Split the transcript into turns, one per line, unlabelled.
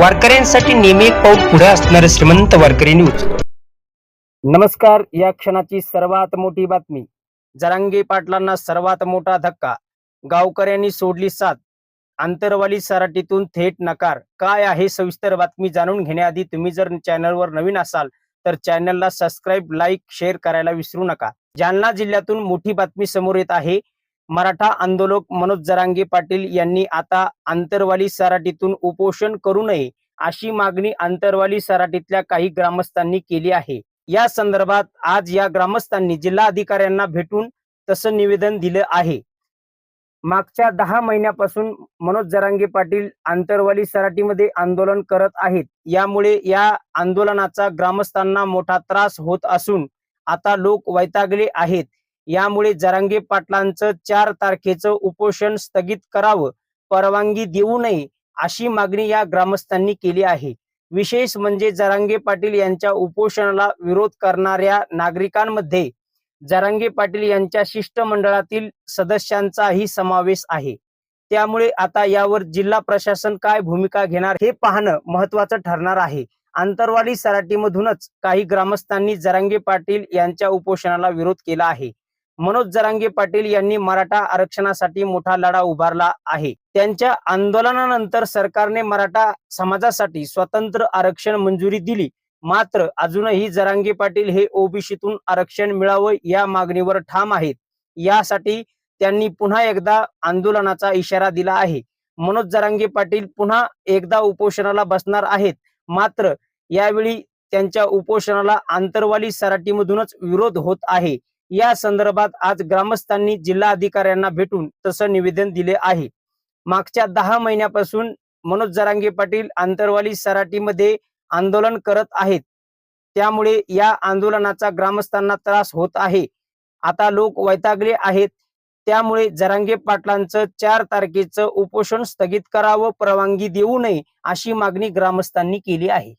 वारकऱ्यांसाठी नेहमी एक पाऊल पुढे असणारे श्रीमंत वारकरी न्यूज. नमस्कार या क्षणाची सर्वात मोठी बातमी. जरांगे पाटलांना सर्वात मोठा धक्का. गावकऱ्यांनी सोडली साथ. आंतरवाली सराटीतून थेट नकार. काय आहे सविस्तर बातमी जाणून घेण्याआधी तुम्ही जर चॅनलवर नवीन असाल तर चॅनलला सबस्क्राईब लाईक शेअर करायला विसरू नका. जालना जिल्ह्यातून मोठी बातमी समोर येत आहे. मराठा आंदोलक मनोज जरांगे पाटील यांनी आता आंतरवाली सराटीतून उपोषण करू नये अशी मागणी आंतरवाली सराटीतल्या काही ग्रामस्थांनी केली आहे. या संदर्भात आज या ग्रामस्थांनी जिल्हा अधिकाऱ्यांना भेटून तसं निवेदन दिलं आहे. मागच्या दहा महिन्यापासून मनोज जरांगे पाटील आंतरवाली सराटीमध्ये आंदोलन करत आहेत. यामुळे या आंदोलनाचा ग्रामस्थांना मोठा त्रास होत असून आता लोक वैतागले आहेत. यामुळे जरांगे पाटलांचं चार तारखेचं उपोषण स्थगित करावं परवानगी देऊ नये अशी मागणी या ग्रामस्थांनी केली आहे. विशेष म्हणजे जरांगे पाटील यांच्या उपोषणाला विरोध करणाऱ्या नागरिकांमध्ये जरांगे पाटील यांच्या शिष्टमंडळातील सदस्यांचाही समावेश आहे. त्यामुळे आता यावर जिल्हा प्रशासन काय भूमिका घेणार हे पाहणं महत्वाचं ठरणार आहे. आंतरवाडी सराटीमधूनच काही ग्रामस्थांनी जरांगे पाटील यांच्या उपोषणाला विरोध केला आहे. मनोज जरांगे पाटील यांनी मराठा आरक्षणासाठी मोठा लढा उभारला आहे. त्यांच्या आंदोलनानंतर सरकारने मराठा समाजासाठी स्वतंत्र आरक्षण मंजुरी दिली. मात्र अजूनही जरांगे पाटील हे ओबीसीतून आरक्षण मिळावं या मागणीवर ठाम आहेत. यासाठी त्यांनी पुन्हा एकदा आंदोलनाचा इशारा दिला आहे. मनोज जरांगे पाटील पुन्हा एकदा उपोषणाला बसणार आहेत. मात्र यावेळी त्यांच्या उपोषणाला आंतरवाली सराटीमधूनच विरोध होत आहे. या संदर्भात आज ग्रामस्थांनी जिल्हा अधिकाऱ्यांना भेटून तसं निवेदन दिले आहे. मागच्या दहा महिन्यापासून मनोज जरांगे पाटील आंतरवाली सराटीमध्ये आंदोलन करत आहेत. त्यामुळे या आंदोलनाचा ग्रामस्थांना त्रास होत आहे. आता लोक वैतागले आहेत. त्यामुळे जरांगे पाटलांचं चार तारखेचं उपोषण स्थगित करावं परवानगी देऊ नये अशी मागणी ग्रामस्थांनी केली आहे.